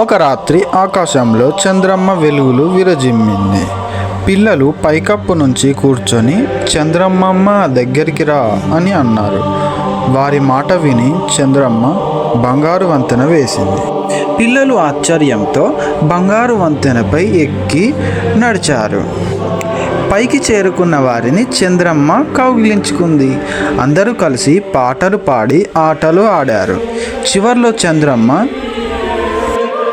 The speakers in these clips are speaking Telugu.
ఒక రాత్రి ఆకాశంలో చంద్రమ్మ వెలుగులు విరజిమ్మింది. పిల్లలు పైకప్పు నుంచి కూర్చొని చంద్రమ్మమ్మ దగ్గరికి రా అని అన్నారు. వారి మాట విని చంద్రమ్మ బంగారు వంతెన వేసింది. పిల్లలు ఆశ్చర్యంతో బంగారు వంతెనపై ఎక్కి నడిచారు. పైకి చేరుకున్న వారిని చంద్రమ్మ కౌగిలించుకుంది. అందరూ కలిసి పాటలు పాడి ఆటలు ఆడారు. చివర్లో చంద్రమ్మ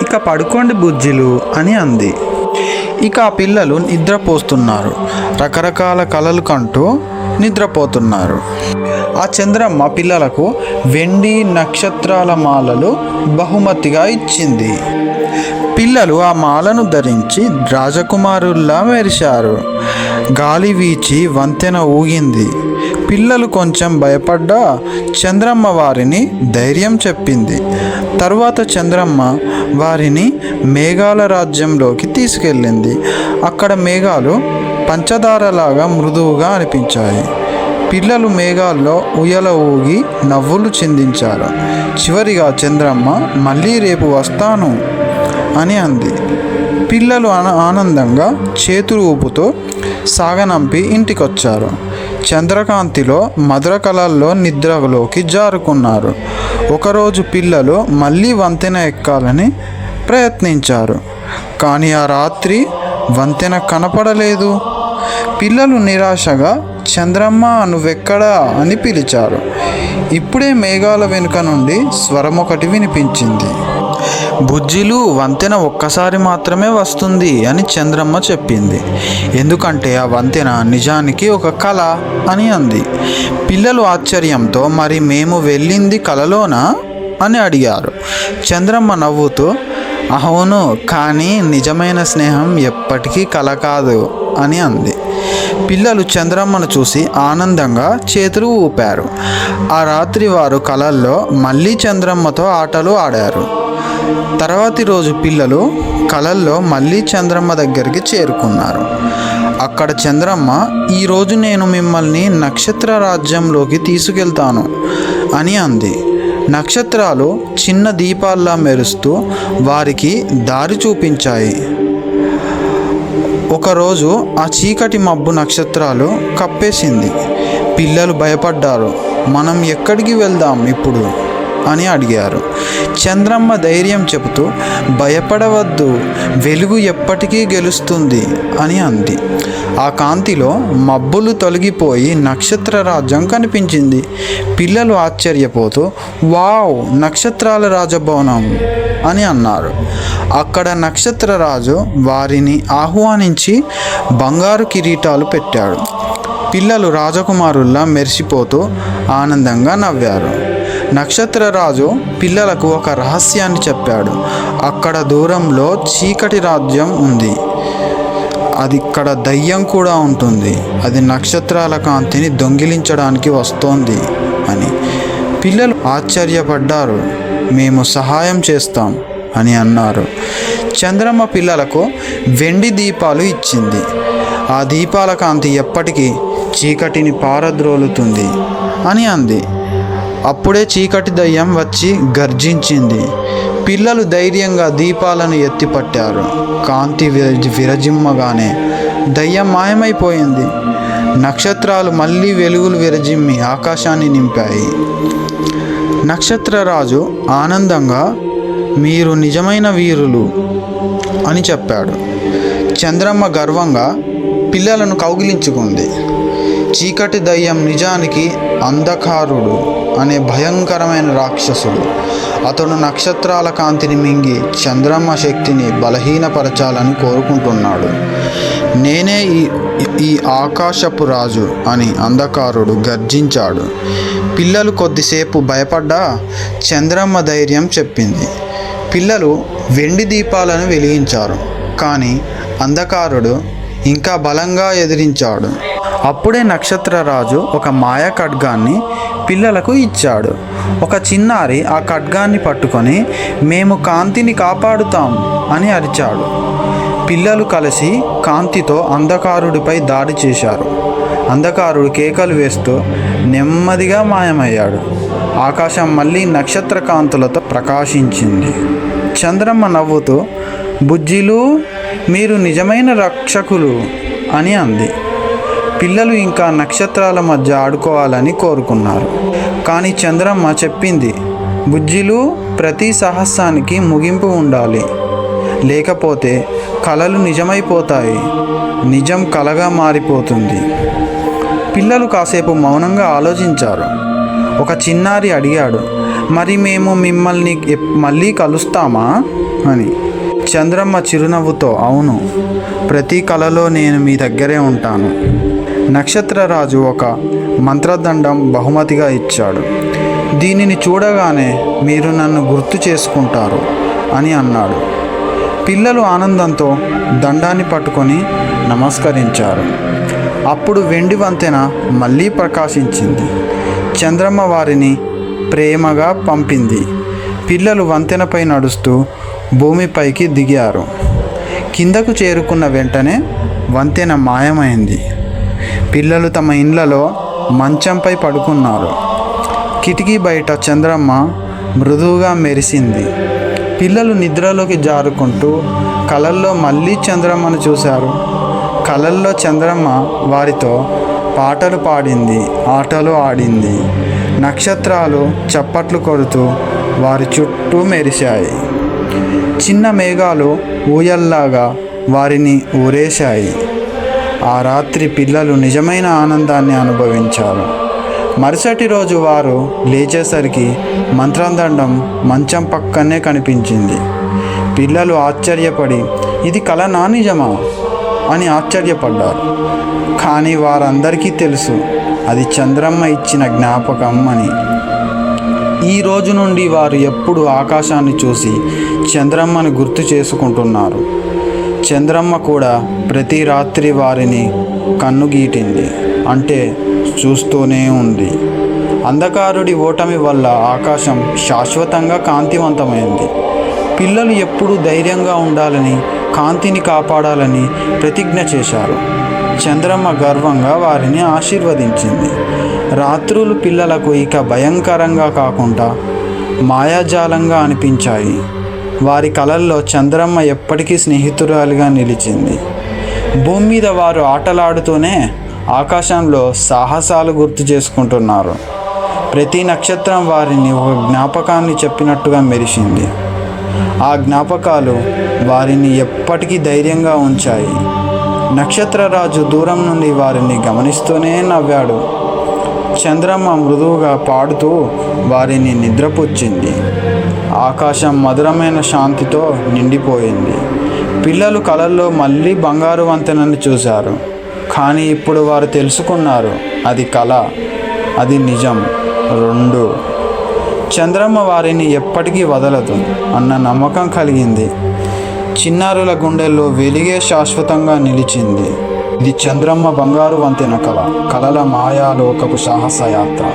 ఇక పడుకోండి బుజ్జిలు అని అంది. ఇక ఆ పిల్లలు నిద్రపోస్తున్నారు. రకరకాల కలలు కంటూ నిద్రపోతున్నారు. ఆ చంద్రమ్మ పిల్లలకు వెండి నక్షత్రాల మాలలు బహుమతిగా ఇచ్చింది. పిల్లలు ఆ మాలను ధరించి రాజకుమారుల్లా మెరిశారు. గాలి వీచి వంతెన ఊగింది. పిల్లలు కొంచెం భయపడ్డా చంద్రమ్మ వారిని ధైర్యం చెప్పింది. తర్వాత చంద్రమ్మ వారిని మేఘాల రాజ్యంలోకి తీసుకెళ్ళింది. అక్కడ మేఘాలు పంచదారలాగా మృదువుగా అనిపించాయి. పిల్లలు మేఘాల్లో ఉయ్యల ఊగి నవ్వులు చిందించారు. చివరిగా చంద్రమ్మ మళ్ళీ రేపు వస్తాను అని అంది. పిల్లలు ఆన ఆనందంగా చేతులు ఊపుతో సాగనంపి ఇంటికొచ్చారు. చంద్రకాంతిలో మధుర కళల్లో నిద్రలోకి జారుకున్నారు. ఒకరోజు పిల్లలు మళ్ళీ వంతెన ఎక్కాలని ప్రయత్నించారు. కానీ ఆ రాత్రి వంతెన కనపడలేదు. పిల్లలు నిరాశగా చంద్రమ్మ నువ్వెక్కడా? అని పిలిచారు. ఇప్పుడే మేఘాల వెనుక నుండి స్వరం ఒకటి వినిపించింది. బుజ్జిలు వంతెన ఒక్కసారి మాత్రమే వస్తుంది అని చంద్రమ్మ చెప్పింది. ఎందుకంటే ఆ వంతెన నిజానికి ఒక కళ అని అంది. పిల్లలు ఆశ్చర్యంతో మరి మేము వెళ్ళింది కలలోనా? అని అడిగారు. చంద్రమ్మ నవ్వుతూ అవును కానీ నిజమైన స్నేహం ఎప్పటికీ కల కాదు అని అంది. పిల్లలు చంద్రమ్మను చూసి ఆనందంగా చేతులు ఊపారు. ఆ రాత్రి వారు కలల్లో మళ్ళీ చంద్రమ్మతో ఆటలు ఆడారు. తర్వాతి రోజు పిల్లలు కలల్లో మళ్ళీ చంద్రమ్మ దగ్గరికి చేరుకున్నారు. అక్కడ చంద్రమ్మ ఈరోజు నేను మిమ్మల్ని నక్షత్ర రాజ్యంలోకి తీసుకెళ్తాను అని అంది. నక్షత్రాలు చిన్న దీపాల్లా మెరుస్తూ వారికి దారి చూపించాయి. ఒకరోజు ఆ చీకటి మబ్బు నక్షత్రాలు కప్పేసింది. పిల్లలు భయపడ్డారు. మనం ఎక్కడికి వెళ్దాం ఇప్పుడు? అని అడిగారు. చంద్రమ్మ ధైర్యం చెబుతూ భయపడవద్దు వెలుగు ఎప్పటికీ గెలుస్తుంది అని అంది. ఆ కాంతిలో మబ్బులు తొలగిపోయి నక్షత్ర రాజ్యం కనిపించింది. పిల్లలు ఆశ్చర్యపోతూ వావ్ నక్షత్రాల రాజభవనం అని అన్నారు. అక్కడ నక్షత్ర రాజు వారిని ఆహ్వానించి బంగారు కిరీటాలు పెట్టాడు. పిల్లలు రాజకుమారుల్లా మెరిసిపోతూ ఆనందంగా నవ్వారు. నక్షత్రరాజు పిల్లలకు ఒక రహస్యాన్ని చెప్పాడు. అక్కడ దూరంలో చీకటి రాజ్యం ఉంది. అది ఇక్కడ దయ్యం కూడా ఉంటుంది. అది నక్షత్రాల కాంతిని దొంగిలించడానికి వస్తోంది అని. పిల్లలు ఆశ్చర్యపడ్డారు. మేము సహాయం చేస్తాం అని అన్నారు. చంద్రమ్మ పిల్లలకు వెండి దీపాలు ఇచ్చింది. ఆ దీపాల కాంతి ఎప్పటికీ చీకటిని పారద్రోలుతుంది అని అంది. అప్పుడే చీకటి దయ్యం వచ్చి గర్జించింది. పిల్లలు ధైర్యంగా దీపాలను ఎత్తిపట్టారు. కాంతి విరజిమ్మగానే దయ్యం మాయమైపోయింది. నక్షత్రాలు మళ్ళీ వెలుగులు విరజిమ్మి ఆకాశాన్ని నింపాయి. నక్షత్రరాజు ఆనందంగా మీరు నిజమైన వీరులు అని చెప్పాడు. చంద్రమ్మ గర్వంగా పిల్లలను కౌగిలించుకుంది. చీకటి దయ్యం నిజానికి అంధకారుడు. అనే భయంకరమైన రాక్షసుడు. అతను నక్షత్రాల కాంతిని మింగి చంద్రమ్మ శక్తిని బలహీనపరచాలని కోరుకుంటున్నాడు. నేనే ఈ ఈ ఆకాశపు రాజు అని అంధకారుడు గర్జించాడు. పిల్లలు కొద్దిసేపు భయపడ్డా చంద్రమ్మ ధైర్యం చెప్పింది. పిల్లలు వెండి దీపాలను వెలిగించారు. కానీ అంధకారుడు ఇంకా బలంగా ఎదిరించాడు. అప్పుడే నక్షత్రరాజు ఒక మాయ ఖడ్గాన్ని పిల్లలకు ఇచ్చాడు. ఒక చిన్నారి ఆ ఖడ్గాన్ని పట్టుకొని మేము కాంతిని కాపాడుతాం అని అరిచాడు. పిల్లలు కలిసి కాంతితో అంధకారుడిపై దాడి చేశారు. అంధకారుడు కేకలు వేస్తూ నెమ్మదిగా మాయమయ్యాడు. ఆకాశం మళ్ళీ నక్షత్ర కాంతులతో ప్రకాశించింది. చంద్రమ్మ నవ్వుతూ బుజ్జిలు మీరు నిజమైన రక్షకులు అని అంది. పిల్లలు ఇంకా నక్షత్రాల మధ్య ఆడుకోవాలని కోరుకున్నారు. కానీ చంద్రమ్మ చెప్పింది బుజ్జిలు ప్రతి సాహసానికి ముగింపు ఉండాలి. లేకపోతే కలలు నిజమైపోతాయి. నిజం కలగా మారిపోతుంది. పిల్లలు కాసేపు మౌనంగా ఆలోచించారు. ఒక చిన్నారి అడిగాడు మరి మేము మిమ్మల్ని మళ్ళీ కలుస్తామా? అని. చంద్రమ్మ చిరునవ్వుతో అవును ప్రతి కలలో నేను మీ దగ్గరే ఉంటాను. నక్షత్రరాజు ఒక మంత్రదండం బహుమతిగా ఇచ్చాడు. దీనిని చూడగానే మీరు నన్ను గుర్తు చేసుకుంటారు అని అన్నాడు. పిల్లలు ఆనందంతో దండాన్ని పట్టుకొని నమస్కరించారు. అప్పుడు వెండి వంతెన మళ్ళీ ప్రకాశించింది. చంద్రమ్మ వారిని ప్రేమగా పంపింది. పిల్లలు వంతెనపై నడుస్తూ భూమిపైకి దిగారు. కిందకు చేరుకున్న వెంటనే వంతెన మాయమైంది. పిల్లలు తమ ఇండ్లలో మంచంపై పడుకున్నారు. కిటికీ బయట చంద్రమ్మ మృదువుగా మెరిసింది. పిల్లలు నిద్రలోకి జారుకుంటూ కలల్లో మళ్ళీ చంద్రమ్మను చూశారు. కలల్లో చంద్రమ్మ వారితో పాటలు పాడింది ఆటలు ఆడింది. నక్షత్రాలు చప్పట్లు కొడుతూ వారి చుట్టూ మెరిశాయి. చిన్న మేఘాలు ఊయల్లాగా వారిని ఊరేశాయి. ఆ రాత్రి పిల్లలు నిజమైన ఆనందాన్ని అనుభవించారు. మరుసటి రోజు వారు లేచేసరికి మంత్రదండం మంచం పక్కనే కనిపించింది. పిల్లలు ఆశ్చర్యపడి ఇది కలనా నిజమా? అని ఆశ్చర్యపడ్డారు. కానీ వారందరికీ తెలుసు అది చంద్రమ్మ ఇచ్చిన జ్ఞాపకం అని. ఈ రోజు నుండి వారు ఎప్పుడు ఆకాశాన్ని చూసి చంద్రమ్మను గుర్తు చేసుకుంటున్నారు. చంద్రమ్మ కూడా ప్రతి రాత్రి వారిని కన్నుగీటింది. అంటే చూస్తూనే ఉంది. అంధకారుడి ఓటమి వల్ల ఆకాశం శాశ్వతంగా కాంతివంతమైంది. పిల్లలు ఎప్పుడూ ధైర్యంగా ఉండాలని కాంతిని కాపాడాలని ప్రతిజ్ఞ చేశారు. చంద్రమ్మ గర్వంగా వారిని ఆశీర్వదించింది. రాత్రులు పిల్లలకు ఇక భయంకరంగా కాకుండా మాయాజాలంగా అనిపించాయి. వారి కలల్లో చంద్రమ్మ ఎప్పటికీ స్నేహితురాలుగా నిలిచింది. భూమి మీద వారు ఆటలాడుతూనే ఆకాశంలో సాహసాలు గుర్తు చేసుకుంటున్నారు. ప్రతి నక్షత్రం వారిని ఒక జ్ఞాపకాన్ని చెప్పినట్టుగా మెరిసింది. ఆ జ్ఞాపకాలు వారిని ఎప్పటికీ ధైర్యంగా ఉంచాయి. నక్షత్రరాజు దూరం నుండి వారిని గమనిస్తూనే నవ్వాడు. చంద్రమ్మ మృదువుగా పాడుతూ వారిని నిద్రపుచ్చింది. ఆకాశం మధురమైన శాంతితో నిండిపోయింది. పిల్లలు కలల్లో మళ్ళీ బంగారు వంతెనని చూశారు. కానీ ఇప్పుడు వారు తెలుసుకున్నారు అది కళ అది నిజం రెండు. చంద్రమ్మ వారిని ఎప్పటికీ వదలదు అన్న నమ్మకం కలిగింది. చిన్నారుల గుండెల్లో వెలిగే శాశ్వతంగా నిలిచింది. ఇది చంద్రమ్మ బంగారు వంతెన కళ కలల మాయాలోకపు సాహస యాత్ర